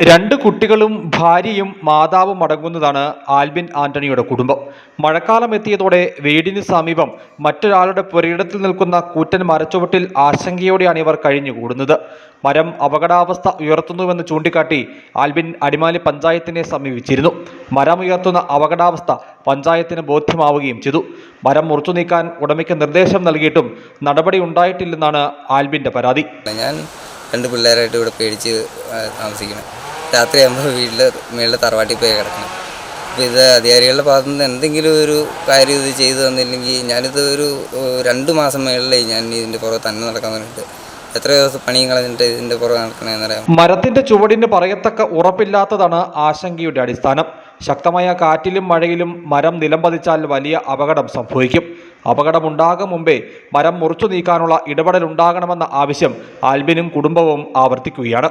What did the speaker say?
രണ്ട് കുട്ടികളും ഭാര്യയും മാതാവും അടങ്ങുന്നതാണ് ആൽബിൻ ആന്റണിയുടെ കുടുംബം. മഴക്കാലം എത്തിയതോടെ വീടിന് സമീപം മറ്റൊരാളുടെ പുരയിടത്തിൽ നിൽക്കുന്ന കൂറ്റൻ മരച്ചുവട്ടിൽ ആശങ്കയോടെയാണ് ഇവർ കഴിഞ്ഞുകൂടുന്നത്. മരം അപകടാവസ്ഥ ഉയർത്തുന്നുവെന്ന് ചൂണ്ടിക്കാട്ടി ആൽബിൻ അടിമാലി പഞ്ചായത്തിനെ സമീപിച്ചിരുന്നു. മരം ഉയർത്തുന്ന അപകടാവസ്ഥ പഞ്ചായത്തിന് ബോധ്യമാവുകയും ചെയ്തു. മരം മുറിച്ചു നീക്കാൻ ഉടമയ്ക്ക് നിർദ്ദേശം നൽകിയിട്ടും നടപടി ഉണ്ടായിട്ടില്ലെന്നാണ് ആൽബിന്റെ പരാതി. ഞാൻ രണ്ട് പിള്ളേരായിട്ട് ഇവിടെ പേടിച്ച് താമസിക്കണം രാത്രിയാകുമ്പോൾ വീട്ടിൽ മേളിൽ തറവാട്ടിൽ പോയി കിടക്കണം. അപ്പോൾ ഇത് അധികാരികളുടെ ഭാഗത്തു നിന്ന് എന്തെങ്കിലും ഒരു കാര്യം ഇത് ചെയ്തു തന്നില്ലെങ്കിൽ ഞാനിത് ഒരു രണ്ട് മാസം മേളിലായി ഞാൻ ഇതിന്റെ പുറകെ തന്നെ നടക്കാൻ വേണ്ടിയിട്ട് എത്ര ദിവസം പണിയും കളഞ്ഞിട്ട് ഇതിന്റെ പുറകെ നടക്കണമെന്നറിയാം മരത്തിന്റെ ചുവടിന് പറയത്തക്ക ഉറപ്പില്ലാത്തതാണ് ആശങ്കയുടെ അടിസ്ഥാനം. ശക്തമായ കാറ്റിലും മഴയിലും മരം നിലംപതിച്ചാൽ വലിയ അപകടം സംഭവിക്കും. അപകടമുണ്ടാകും മുമ്പേ മരം മുറിച്ചു നീക്കാനുള്ള ഇടപെടലുണ്ടാകണമെന്ന ആവശ്യം ആൽബിനും കുടുംബവും ആവർത്തിക്കുകയാണ്.